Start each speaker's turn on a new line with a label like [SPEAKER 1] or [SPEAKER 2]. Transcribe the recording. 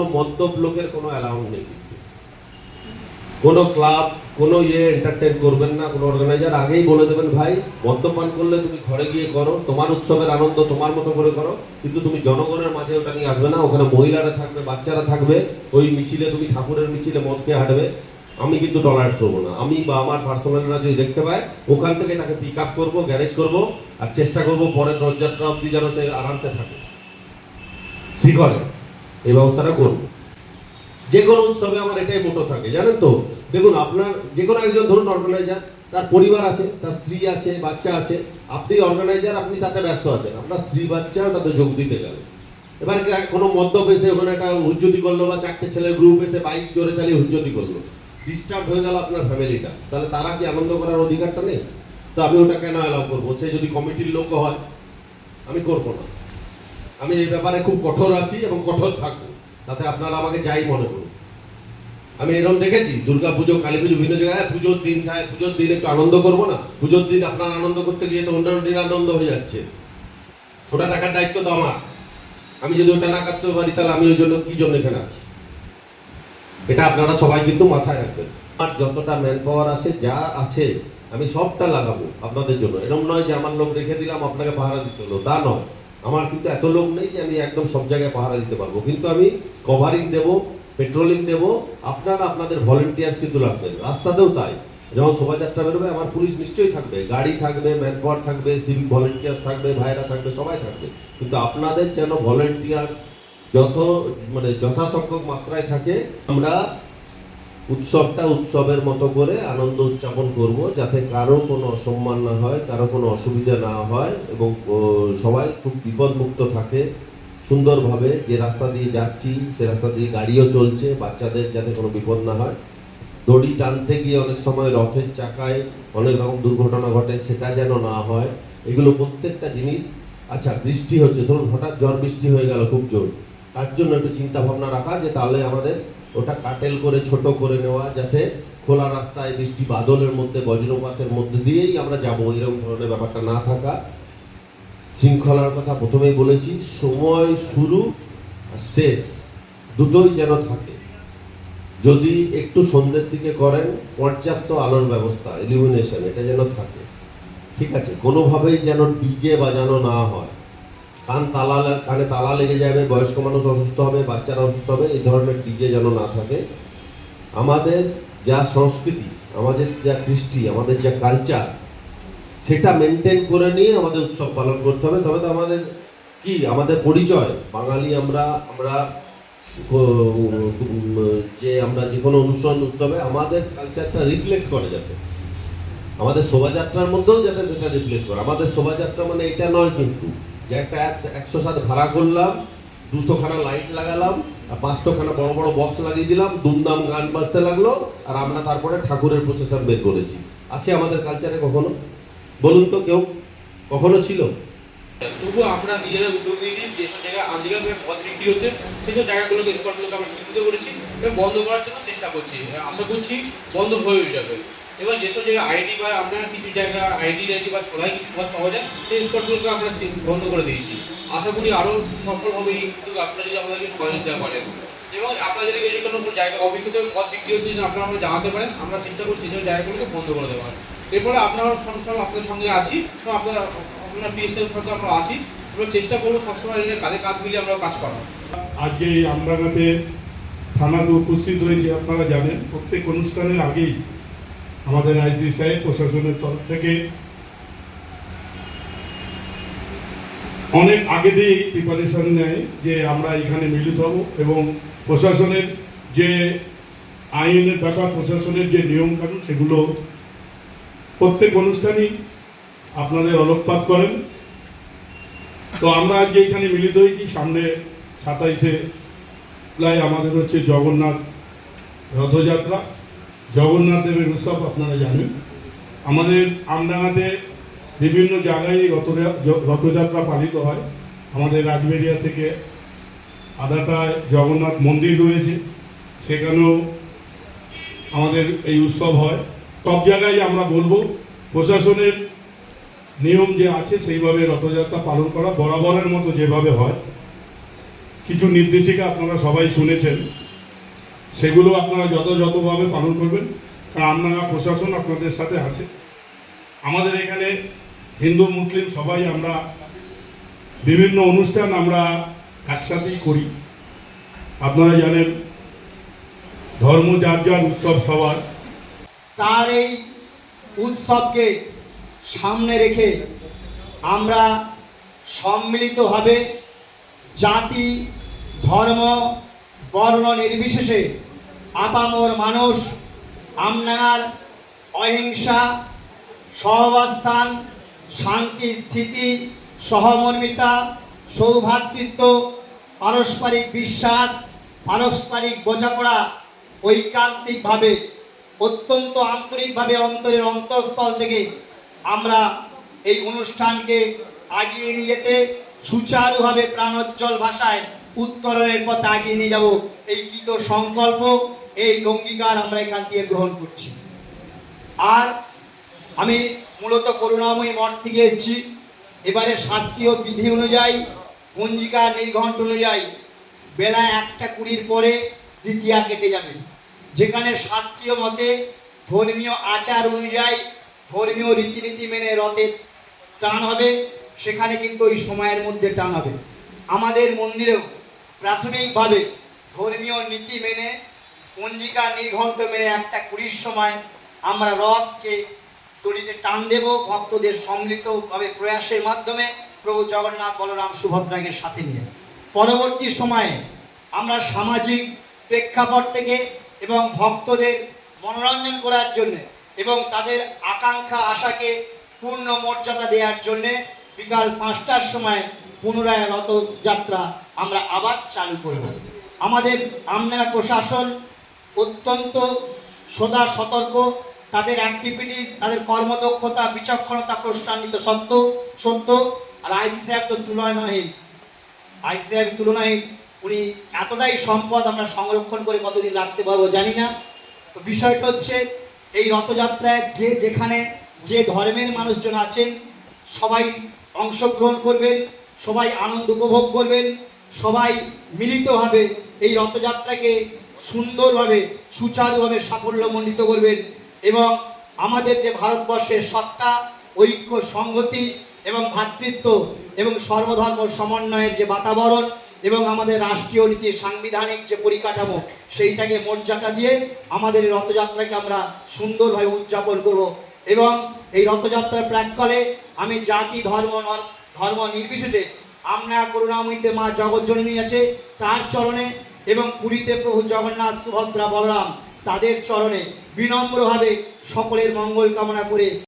[SPEAKER 1] কোনো মদ্যপ লোকের কোনো অ্যালাউন্স নেই কিন্তু। কোনো ক্লাব কোনো ইয়ে এন্টারটেন করবেন না, কোনো অর্গানাইজার আগেই বলে দেবেন, ভাই মদ্যপান করলে তুমি ঘরে গিয়ে করো, তোমার উৎসবের আনন্দ তোমার মতো করে করো, কিন্তু তুমি জনগণের মাঝে ওটা নিয়ে আসবে না, ওখানে মহিলারা থাকবে, বাচ্চারা থাকবে, ওই মিছিলে তুমি ঠাকুরের মিছিলে মদ খেয়ে হাঁটবে, আমি কিন্তু টলারেট করব না। আমি বা আমার পার্সোনালরা যদি দেখতে পায়, ওখান থেকে তাকে পিক আপ করব গ্যারেজ করব, আর চেষ্টা করব পরের রথযাত্রা অব্দি যেন সে আরামসে থাকে। শিখরে এই ব্যবস্থাটা করব। যে কোনো উৎসবে আমার এটাই মোটো থাকে, জানেন তো? দেখুন, আপনার যে কোনো একজন, ধরুন অর্গানাইজার তার পরিবার আছে, তার স্ত্রী আছে, বাচ্চা আছে, আপনি অর্গানাইজার আপনি তাতে ব্যস্ত আছেন। আপনার স্ত্রী বাচ্চা তাতে যোগ দিতে গেল। এবার কোনো মদ্যপ এসে ওখানে একটা হুজ্জতি করল বা চারটে ছেলের গ্রুপ এসে বাইক জোরে চালিয়ে হুজ্জতি করল। ডিস্টার্ব হয়ে গেল আপনার ফ্যামিলিটা তাহলে তারা কি আনন্দ করার অধিকারটা নেই? তো আমি ওটা কেন অ্যালাউ করব? সে যদি কমিটির লোক হয়, আমি করব না। আমি এই ব্যাপারে খুব কঠোর আছি এবং কঠোর থাকব। তাতে আপনারা আমাকে যাই মনে করুন। আমি এরকম দেখেছি, দুর্গা পুজো, কালী পুজো, বিভিন্ন জায়গায় পুজোর দিন সাহেব পুজোর দিন একটু আনন্দ করব না? পুজোর দিন আপনার আনন্দ করতে গিয়ে তো অন্যান্য দিন আনন্দ হয়ে যাচ্ছে। ওটা দেখার দায়িত্ব তো আমার। আমি যদি ওটা না কাটতে পারি, তাহলে আমি ওই জন্য কি জন্য এখানে আছি? এটা আপনারা সবাই কিন্তু মাথায় রাখবেন। আমার যতটা ম্যান পাওয়ার আছে, যা আছে, আমি সবটা লাগাবো আপনাদের জন্য। এরকম নয় যে আমার লোক রেখে দিলাম, আপনাকে পাহারা দিতে হলো। তা নয়। আমার কিন্তু এত লোক নেই যে আমি একদম সব জায়গায় পাহারা দিতে পারব। কিন্তু আমি কভারিং দেব পেট্রোলিং দেব, আপনারা আপনাদের ভলেন্টিয়ার্স কিন্তু লাগবেন রাস্তাতেও তাই। যখন শোভাযাত্রা বেরোবে, আমার পুলিশ নিশ্চয়ই থাকবে। গাড়ি থাকবে ম্যান পাওয়ার থাকবে সিভিক ভলেন্টিয়ার্স থাকবে ভাইরা থাকবে, সবাই থাকবে। কিন্তু আপনাদের যেন ভলেন্টিয়ার্স যত মানে যথাসংখ্যক মাত্রায় থাকে, আমরা উৎসবটা উৎসবের মতো করে আনন্দ উদযাপন করব যাতে কারও কোনো অসম্মান না হয়, কারও কোনো অসুবিধা না হয় এবং সবাই খুব বিপদমুক্ত থাকে সুন্দরভাবে। যে রাস্তা দিয়ে যাচ্ছি, সে রাস্তা দিয়ে গাড়িও চলছে, বাচ্চাদের যাতে কোনো বিপদ না হয়। দড়ি টানতে গিয়ে অনেক সময় রথের চাকায় অনেক রকম দুর্ঘটনা ঘটে, সেটা যেন না হয়। এগুলো প্রত্যেকটা জিনিস আচ্ছা বৃষ্টি হচ্ছে। ধরুন হঠাৎ ঝড় বৃষ্টি হয়ে গেল খুব জোর। তার জন্য একটু চিন্তা ভাবনা রাখা যে তাহলে আমাদের ওটা কাটেল করে, ছোট করে নেওয়া, যাতে খোলা রাস্তায় বৃষ্টি বাদলের মধ্যে, বজ্রপাতের মধ্যে দিয়েই আমরা যাব। এরকম ধরনের ব্যাপারটা না থাকা। শৃঙ্খলার কথা প্রথমেই বলেছি, সময় শুরু আর শেষ দুটোই যেন থাকে। যদি একটু সন্ধ্যের দিকে করেন, পর্যাপ্ত আলোর ব্যবস্থা ইলিমিনেশন এটা যেন থাকে। ঠিক আছে, কোনোভাবেই যেন ডিজে বাজানো না হয়। কান তালা কানে তালা লেগে যাবে, বয়স্ক মানুষ অসুস্থ হবে, বাচ্চারা অসুস্থ হবে, এই ধরনের ডিজে যেন না থাকে। আমাদের যা সংস্কৃতি, আমাদের যা কৃষ্টি, আমাদের যা কালচার সেটা মেনটেন করে নিয়ে আমাদের উৎসব পালন করতে হবে। তবে তো আমাদের কি, আমাদের পরিচয়, বাঙালি আমরা আমরা যে আমরা যে কোনো অনুষ্ঠান, উৎসবে আমাদের কালচারটা রিফ্লেক্ট করে যাতে। আমাদের শোভাযাত্রার মধ্যেও যাতে সেটা রিফ্লেক্ট করে। আমাদের শোভাযাত্রা মানে এটা নয় কিন্তু যে একটা এক- একশো সাত ভাড়া করলাম, দুশো খানা লাইট লাগালাম পাঁচশো খানা বড় বড় বক্স লাগিয়ে দিলাম দুমদাম গান বাজতে লাগল, আর আমরা তারপরে ঠাকুরের প্রসেসন বের করেছি। আছে আমাদের কালচারে কখনো? বলুন তো কেউ? কখনো ছিল?
[SPEAKER 2] তবুও আমরা নিজেরা উদ্যোগ নিয়েছি যেসব জায়গায় পথ বিক্রি হচ্ছে সেসব জায়গাগুলোকে স্পটগুলোকে আমরা চিহ্নিত করেছি এবং বন্ধ করার জন্য চেষ্টা করছি। আশা করছি বন্ধ হয়ে যাবে। এবার যেসব জায়গায় আইডি বা আপনার কিছু জায়গা আইডি আইডি বা ছোড়াই কিছু পথ পাওয়া যায়, সেই স্পটগুলোকে আমরা বন্ধ করে দিয়েছি। আশা করি আরও সফল হবে এই উদ্যোগ আপনারা যদি আমাদেরকে সহযোগিতা করেন এবং আপনাদের যদি কোনো জায়গা অভিজ্ঞতা পথ বিক্রি হচ্ছে আপনারা আমরা জানাতে পারেন, আমরা চেষ্টা করি সেই সব জায়গাগুলোকে বন্ধ করে দেওয়ার। এরপরে আপনারা সবসময় আপনাদের সঙ্গে আছি আপনারা আপনার পিএসএল সাথে আমরা আছি, আমরা চেষ্টা করব সবসময় কাঁধ মিলিয়ে আমরা কাজ করার।
[SPEAKER 3] আজকে এই আমডাঙ্গাতে থানাতে উপস্থিত হয়েছে, আপনারা জানেন, প্রত্যেক অনুষ্ঠানের আগেই আমাদের আইসি সাহেব প্রশাসনের তরফ থেকে অনেক আগে দিয়েই প্রিপারেশন নেয় যে আমরা এখানে মিলিত হব এবং প্রশাসনের যে আইনের ব্যাপার, প্রশাসনের যে নিয়ম কানুন সেগুলো প্রত্যেক অনুষ্ঠানই আপনাদের আলোকপাত করেন। তো আমরা আজকে এখানে মিলিত হয়েছি। সামনে সাতাইশে জুলাই আমাদের হচ্ছে জগন্নাথ রথযাত্রা। জগন্নাথ দেবের উৎসব আপনারা জানেন। আমাদের আমডাঙ্গাতে বিভিন্ন জায়গায় রথযাত্রা পালিত হয়। আমাদের রাজবেরিয়া থেকে আদাটায় জগন্নাথ মন্দির রয়েছে। সেখানেও আমাদের এই উৎসব হয়। সব জায়গায় আমরা বলব, প্রশাসনের নিয়ম যে আছে, সেইভাবে রথযাত্রা পালন করা বরাবরের মতো যেভাবে হয়। কিছু নির্দেশিকা আপনারা সবাই শুনেছেন। সেগুলো আপনারা যথাযথভাবে পালন করবেন। কারণ আপনারা প্রশাসন আপনাদের সাথে আছে। আমাদের এখানে হিন্দু, মুসলিম সবাই আমরা বিভিন্ন অনুষ্ঠান আমরা একসাথেই করি। আপনারা জানেন, ধর্ম যার যার উৎসব সবার।
[SPEAKER 4] তার এই উৎসবকে সামনে রেখে আমরা সম্মিলিতভাবে জাতি, ধর্ম বর্ণ নির্বিশেষে আপামর মানুষ, আমনার অহিংসা, সহবাস্থান, শান্তি, স্থিতি, সহমর্মিতা সৌভ্রাতৃত্ব পারস্পরিক বিশ্বাস, পারস্পরিক বোঝাপড়া ঐকান্তিকভাবে, অত্যন্ত আন্তরিকভাবে অন্তরের অন্তঃস্থল থেকে আমরা এই অনুষ্ঠানকে আগিয়ে নিয়ে যেতে সুচারুভাবে প্রাণোজ্জ্বল ভাষায় উত্তরণের পথে আগিয়ে নিয়ে যাব। এই কৃত সংকল্প, এই অঙ্গীকার আমরা এখান থেকে গ্রহণ করছি। আর আমি মূলত করুণাময়ী মঠ থেকে এসেছি। এবারে শাস্ত্রীয় বিধি অনুযায়ী, পঞ্জিকা নির্ঘণ্ট অনুযায়ী বেলা একটা কুড়ির পরে দ্বিতীয়া কেটে যাবে। যেখানে শাস্ত্রীয় মতে ধর্মীয় আচার অনুযায়ী ধর্মীয় রীতিনীতি মেনে রথের টান হবে, সেখানে কিন্তু ওই সময়ের মধ্যে টান হবে। আমাদের মন্দিরেও প্রাথমিকভাবে ধর্মীয় নীতি মেনে, পঞ্জিকা নির্ঘণ্ট মেনে একটা কুড়ির সময় আমরা রথকে দড়িতে টান দেব, ভক্তদের সম্মিলিতভাবে প্রয়াসের মাধ্যমে প্রভু জগন্নাথ বলরাম সুভদ্রাকে সাথে নিয়ে। পরবর্তী সময়ে আমরা সামাজিক প্রেক্ষাপট থেকে এবং ভক্তদের মনোরঞ্জন করার জন্য এবং তাদের আকাঙ্ক্ষা আশাকে পূর্ণ মর্যাদা দেওয়ার জন্যে বিকাল পাঁচটার সময় পুনরায় রথযাত্রা আমরা আবার চালু করব। আমাদের আমনারা প্রশাসন অত্যন্ত সদা সতর্ক, তাদের অ্যাক্টিভিটিস তাদের কর্মদক্ষতা, বিচক্ষণতা প্রশ্নান্বিত সত্য সত্য। আর আইসি সাহেব তো তুলনাহীন। আইসি সাহেব তুলনাহীন। উনি এতটাই সম্পদ আমরা সংরক্ষণ করে কতদিন রাখতে পারব জানি না। তো বিষয়টা হচ্ছে, এই রথযাত্রায় যে যেখানে যে ধর্মের মানুষজন আছেন, সবাই অংশগ্রহণ করবেন। সবাই আনন্দ উপভোগ করবেন, সবাই মিলিতভাবে এই রথযাত্রাকে সুন্দরভাবে, সুচারুভাবে সাফল্যমণ্ডিত করবেন এবং আমাদের যে ভারতবর্ষের সত্তা, ঐক্য, সংহতি এবং ভ্রাতৃত্ব এবং সর্বধর্ম সমন্বয়ের যে বাতাবরণ এবং আমাদের রাষ্ট্রীয় নীতি, সাংবিধানিক যে পরিকাঠামো, সেইটাকে মর্যাদা দিয়ে আমাদের রথযাত্রাকে আমরা সুন্দরভাবে উদযাপন করব। এবং এই রথযাত্রার প্রাককালে আমি জাতি, ধর্ম ধর্ম নির্বিশেষে আমরা করুণাময়ীতে মা জগৎ জননী আছে তার চরণে এবং পুরীতে প্রভু জগন্নাথ, সুভদ্রা, বলরাম, তাদের চরণে বিনম্রভাবে সকলের মঙ্গল কামনা করে